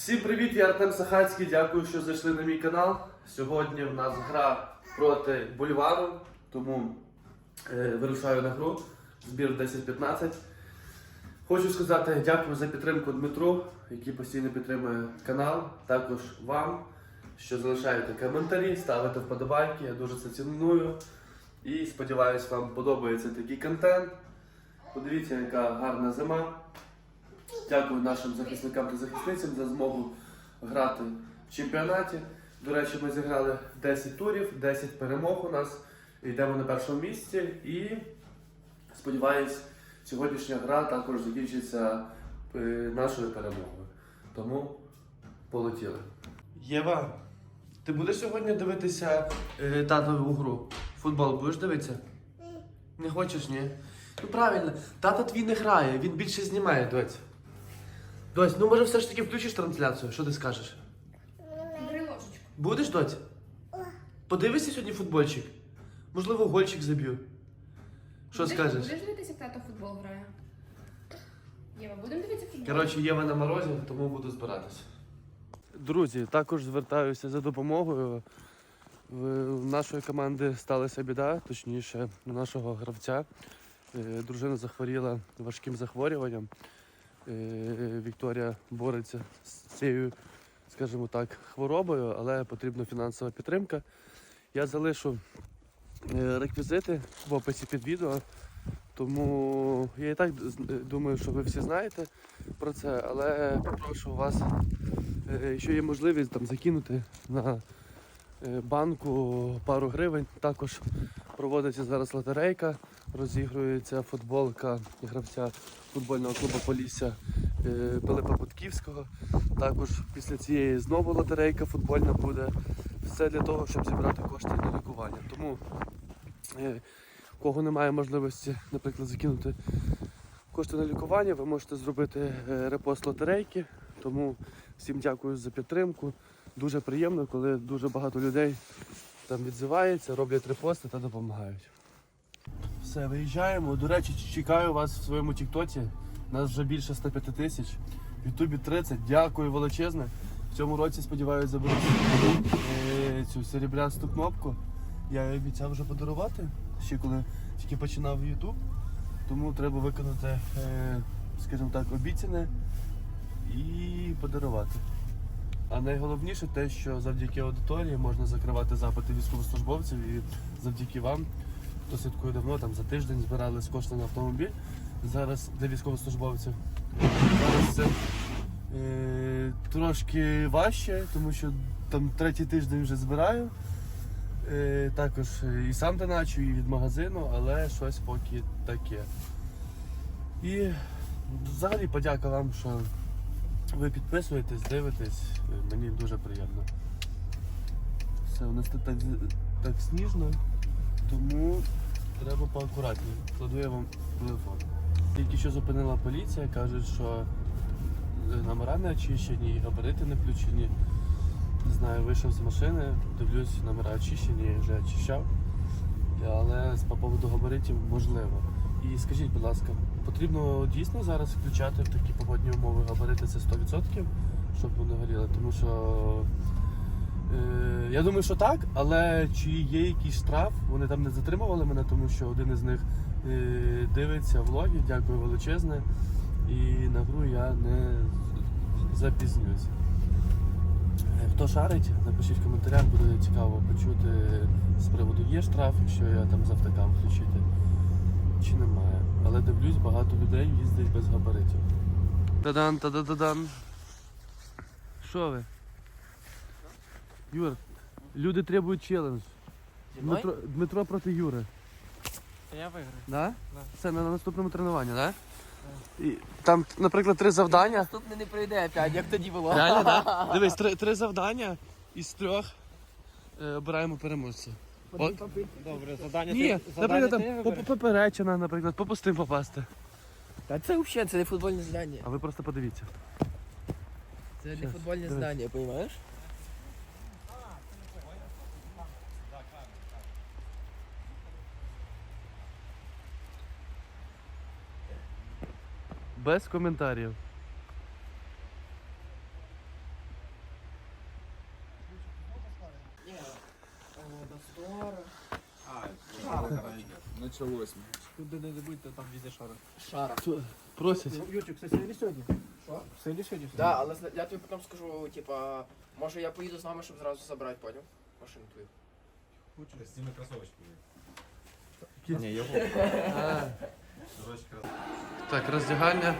Всім привіт, я Артем Сахацький. Дякую, що зайшли на мій канал. Сьогодні в нас гра проти Бульвару, тому е, вирушаю на гру. Збір 10-15. Хочу сказати дякую за підтримку Дмитру, який постійно підтримує канал. Також вам, що залишаєте коментарі, ставите вподобайки. Я дуже це ціную. І сподіваюсь, вам подобається такий контент. Подивіться, яка гарна зима. Дякую нашим захисникам та захисницям за змогу грати в чемпіонаті. До речі, ми зіграли 10 турів, 10 перемог у нас. Йдемо на першому місці і сподіваюсь, сьогоднішня гра також закінчиться е, нашою перемогою. Тому полетіли. Єва, ти будеш сьогодні дивитися е, татову гру? Футбол будеш дивитися? Не хочеш, ні? Ну правильно, тато твій не грає, він більше знімає, доць. Доць, ну може все ж таки включиш трансляцію? Що ти скажеш? Бери ложечку. Будеш, доць? Подивишся сьогодні футбольчик? Можливо, гольчик заб'ю. Що Будеш- скажеш? Будеш дивитися, як тато в футбол грає? Єва, будемо дивитися футбол? Коротше, Єва на морозі, тому буду збиратися. Друзі, також звертаюся за допомогою. В нашої команди сталася біда, точніше, у нашого гравця. Е, Дружина захворіла важким захворюванням. Е, Вікторія бореться з цією, скажімо так, хворобою, але потрібна фінансова підтримка. Я залишу е, реквізити в описі під відео. Тому я і так думаю, що ви всі знаєте про це, але попрошу вас, е, якщо є можливість там закинути на банку пару гривень. Також проводиться зараз лотерейка, розігрується футболка гравця футбольного клубу Полісся е, Пилипа Бутківського. Також після цієї знову лотерейка футбольна буде. Все для того, щоб зібрати кошти на лікування. Тому е, кого немає можливості, наприклад, закинути кошти на лікування, ви можете зробити е, репост лотерейки. Тому всім дякую за підтримку. Дуже приємно, коли дуже багато людей там відзивається, роблять репости та допомагають. Все, виїжджаємо. До речі, чекаю вас в своєму тіктоці. Нас вже більше 105 тисяч. В Ютубі 30. Дякую величезне. В цьому році, сподіваюся, заберу е, цю серебрясту кнопку. Я її обіцяв вже подарувати, ще коли тільки починав Ютуб. Тому треба виконати, е, скажімо так, обіцяне і подарувати. А найголовніше те, що завдяки аудиторії можна закривати запити військовослужбовців і завдяки вам, хто слідкує давно, там за тиждень збирали кошти на автомобіль. Зараз для військовослужбовців. Зараз це е, трошки важче, тому що там третій тиждень вже збираю. Е, також і сам доначу, і від магазину, але щось поки таке. І взагалі подяка вам, що ви підписуєтесь, дивитесь. Е, Мені дуже приємно. Все, у нас тут так, так сніжно, тому треба поакуратніше. Кладу я вам телефон. Тільки що зупинила поліція, кажуть, що е, номера не очищені, габарити не включені. Не знаю, вийшов з машини, дивлюсь, номера очищені, я вже очищав. Але з по поводу габаритів можливо. І скажіть, будь ласка, потрібно дійсно зараз включати в такі погодні умови габарити це 100%, щоб вони горіли? Тому що я думаю, що так, але чи є якийсь штраф? Вони там не затримували мене, тому що один із них е, дивиться влоги, дякую величезне. І на гру я не запізнююсь. Е, Хто шарить, напишіть в коментарях, буде цікаво почути з приводу є штраф, якщо я там з автокам включити, чи немає. Але дивлюсь, багато людей їздить без габаритів. Тадан, та-да-да-дан. Що ви? Юр, люди требують челендж. Дмитро, Дмитро проти Юри. Я виграю. Да? Да. Це на наступному тренуванні, так? Да? І там, наприклад, три завдання. Наступне не прийде опять, як тоді було. Реально, так? Дивись, три, три завдання із трьох е, обираємо переможця. От. Добре, завдання Ні, ти, завдання наприклад, ти там вибереш? по- поперечина, наприклад, по пустим попасти. Та це взагалі, це не футбольне здання. А ви просто подивіться. Це не футбольне дивись. здання, розумієш? без коментарів. Началось. Куди не забудьте, там везде шары? Шара. Просять. Ну, Ютюк, це сьогодні сьогодні. Що? Сьогодні сьогодні. Так, я тебе потом скажу, типа, может я поеду с вами, чтобы сразу забрать, поняв? Машину твою. Хочеш? З ними Не Ні, його. А. Дорожчі кросовочки. Так, роздягання.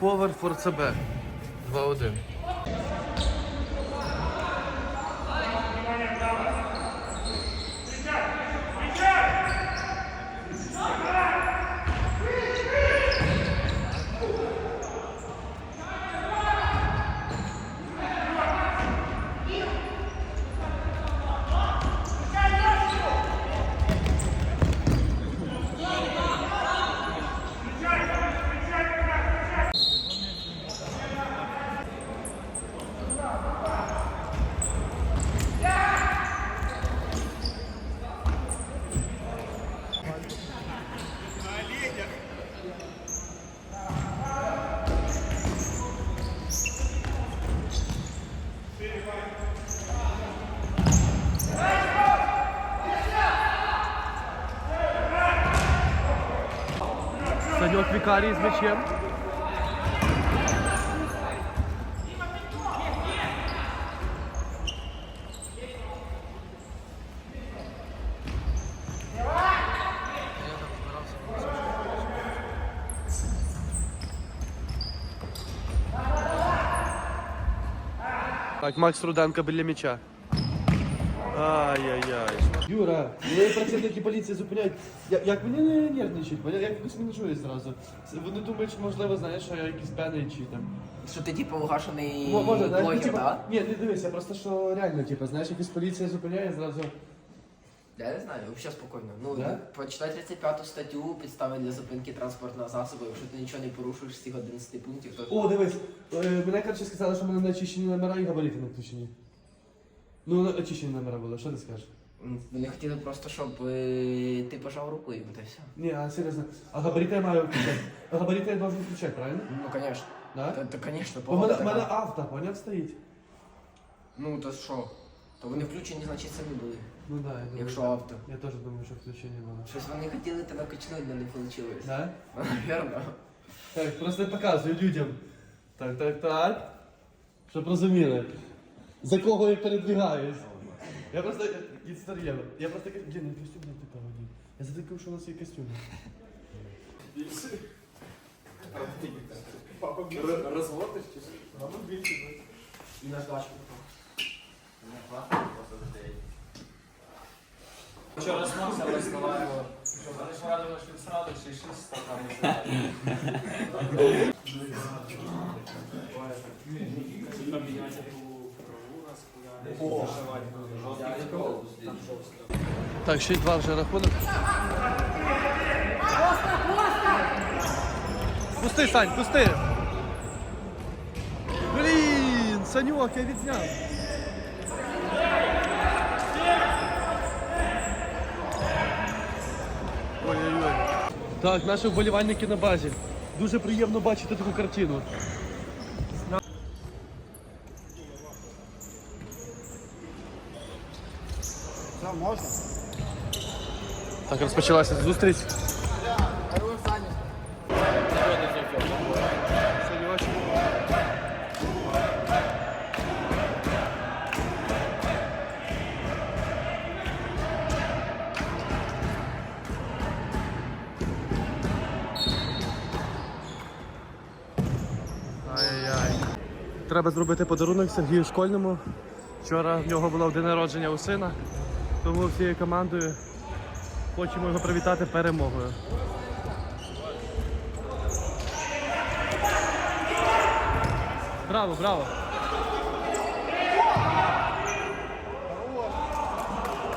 Ховер Форцебе. 2-1. Санек з м'ячем. Так, Макс Руденко біля м'яча. Ай-яй-яй. Юра, коли працівники поліції зупиняють, як, як вони не нервничають, бо я якось не чую зразу. Вони думають, що можливо, знаєш, що я якийсь п'яний чи там. Що ти, типу, угашений Мо- Може, знаєш, ну, блогер, типа, так? ні, не дивись, я просто що реально, типу, знаєш, якась поліція зупиняє зразу. Я не знаю, взагалі спокійно. Ну, Да? почитай 35 статтю, підстави для зупинки транспортного засобу, якщо ти нічого не порушуєш з цих 11 пунктів, то... О, дивись, е, мене коротше сказали, що в мене не очищені номера і габарити не включені. Ну, не очищені номера були, що ти скажеш? М, Вони хотіли просто, щоб е, ти пожав руку і буде все. Ні, а серйозно, а габарити я маю включати. А габарити я должен включати, правильно? Ну, звісно. Да? Та, та, звісно, Бо в мене, погода в мене така. авто, поняв, стоїть. Ну, то що? То вони включені, значить самі були. Ну да, я думаю. Якщо авто. Я теж думаю, що включені було. Щось вони хотіли тебе качнути, але не вийшло. Да? Наверно. Так, просто показую людям. Так, так, так. Щоб розуміли. За кого я передвигаюсь. Я просто. Історія. Я просто кажу, блін, я костюм не така водій. Я задикав, що у нас є костюм. І наш дачу. Вчора смався розговаривав. Розговаривав, що сразу ще шість стаканів. Так, 6-2 вже рахунок. Пусти, Сань, пусти! Блін, Санюк, я відзняв. Ой-ой-ой. Так, наші вболівальники на базі. Дуже приємно бачити таку картину. Так, розпочалася зустріч. Треба зробити подарунок Сергію Школьному. Вчора в нього було день народження у сина, тому всією командою хочемо його привітати перемогою. Браво, браво!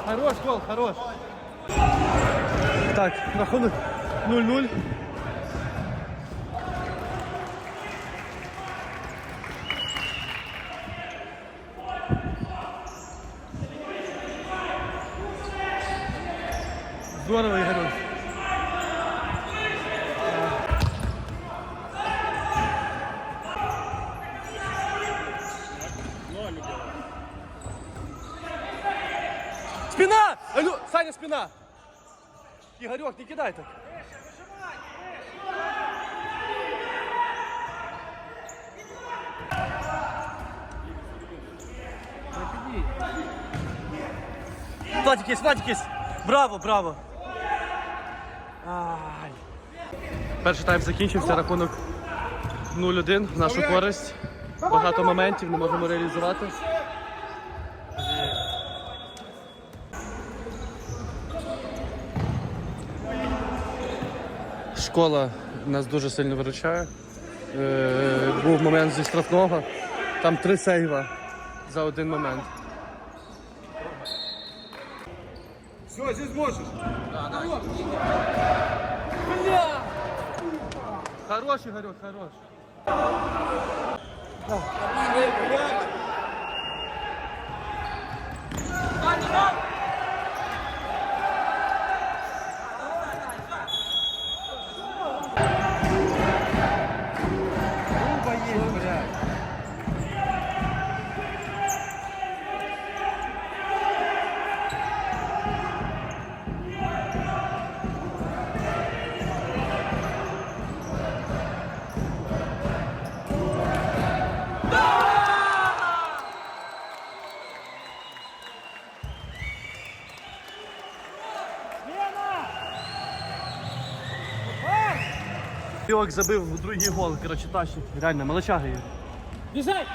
Хорош, гол, хорош! Так, рахунок 0-0. Спина! Ігорьок, не кидай так. Владик есть. Браво, браво. Перший тайм закінчився, рахунок 0-1 в нашу користь. Багато моментів не можемо реалізувати. Школа нас дуже сильно виручає. Е, був момент зі штрафного. Там три сейва за один момент. Все, здесь можешь. Хороший, Игорек, хорош. Півок забив другий гол, коротше, тащить. Реально, молочага є. Біжай!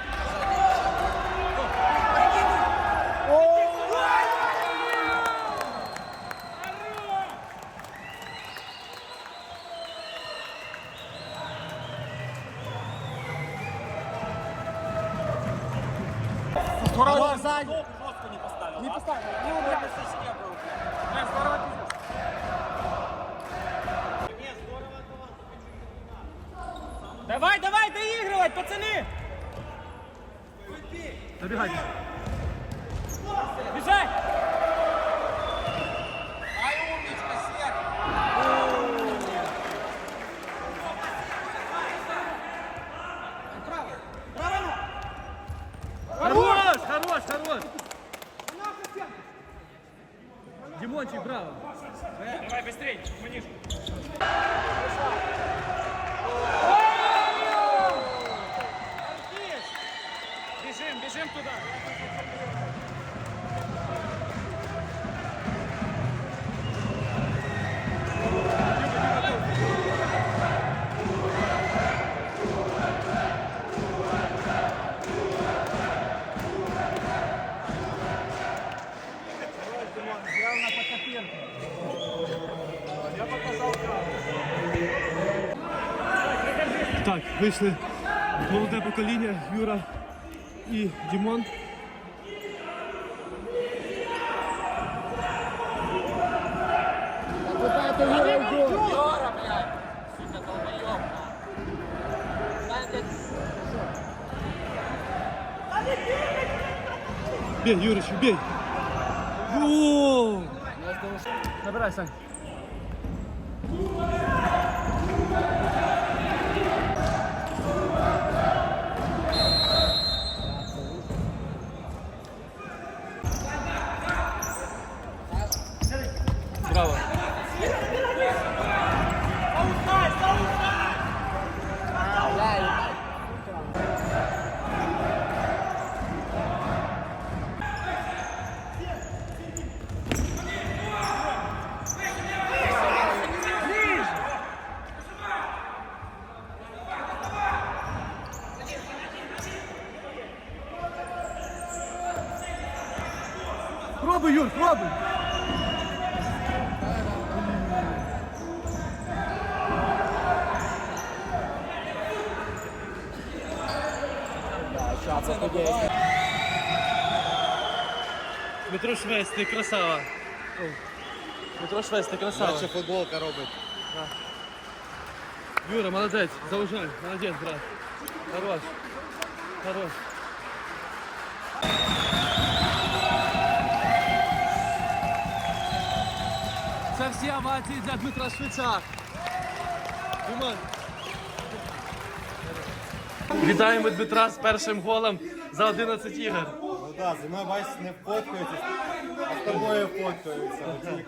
вийшли молоде покоління, Юра і Дімон. Бей, Юрич, бей! О! Набирай, Сань. Швець, ти красава. О, Дмитро Швець, ти красава. Наче футболка робить. Юра, молодець, заужай, молодець, брат. Хорош. Хорош. Це всі овації для Дмитра Швеця. Вітаємо Дмитра з першим голом за 11 ігор. Да, зі мною бачиш, не фоткаються, а з тобою фоткаються. Оті.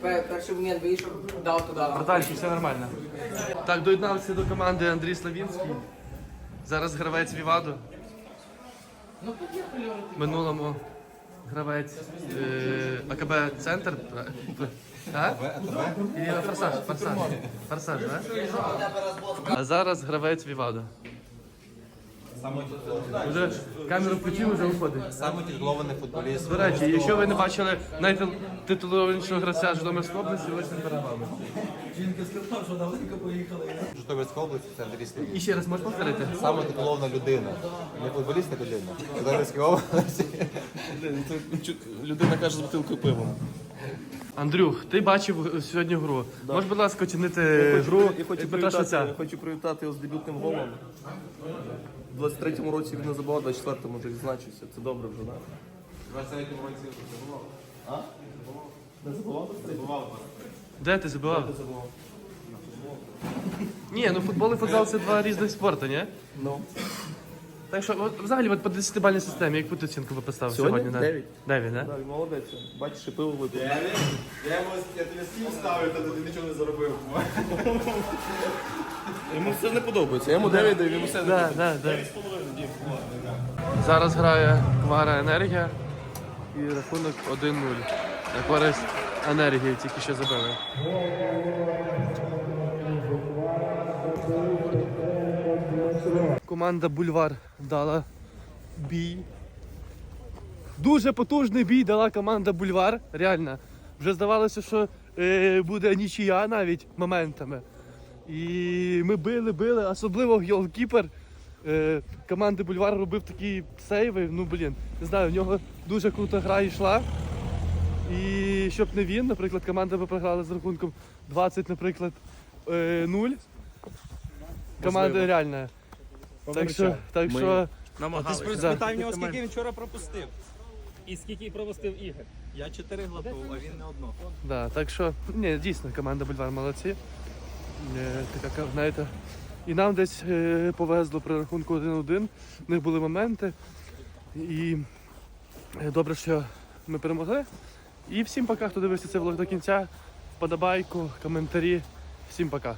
Пе- Перший момент вийшов, дав туди. Братанчик, все нормально. Так, доєднався до команди Андрій Славінський. Зараз гравець Віваду. В минулому гравець е, АКБ Центр. А? Ілля Форсаж, форсаж. Форсаж, да? А зараз гравець Віваду. Уже камеру включив, вже виходить. Саме титулований футболіст. До речі, якщо ви не бачили найтитулованішого гравця Житомирської області, ось він перед вами. Житомирська область це Андрій Славін. І ще раз можеш повторити? Саме титулована людина. Не футболіст, а людина. Житомирська область. Людина каже з бутилкою пива. Андрюх, ти бачив сьогодні гру. Можеш, будь ласка, оцінити гру Я хочу, Петра Шаця? привітати, хочу привітати його з дебютним голом. У 23-му році він не забував, 24-му вже відзначився. Це добре вже, так? В 23-му році не забував. А? Не забував? Забував. Де ти забивав? Не забував. Ні, ну футбол і футзал це два різних спорти, ні? Ну. Так що, от, взагалі, от по 10-бальній системі, яку ти оцінку би поставив Сьогодні? сьогодні? да? Дев'ять. Дев'ять, да? Так, молодець. Бачиш, і пиво випив. Я йому я тобі стіл ставив, то ти нічого не заробив. Йому все не подобається. Я йому 9 даю, йому все не Да, да, да. Зараз грає Квара Енергія і рахунок 1-0. На користь енергії тільки що забили. Команда Бульвар дала бій. Дуже потужний бій дала команда Бульвар. Реально. Вже здавалося, що е, буде нічия навіть моментами. І ми били, били, особливо голкіпер е, команди Бульвар робив такі сейви. Ну блін, не знаю, в нього дуже крута гра йшла. І щоб не він, наприклад, команда би програла з рахунком 20, наприклад, е, 0. Команда реальна. Так що, так що Ти Да. спитай в нього, скільки він вчора пропустив. І скільки пропустив ігор. Я чотири глотнув, а він не одно. Да, так що, ні, дійсно, команда Бульвар молодці. Е, така, знаєте, і нам десь е, повезло при рахунку 1-1. В них були моменти. І е, добре, що ми перемогли. І всім пока, хто дивився цей влог до кінця. Вподобайку, коментарі. Всім пока.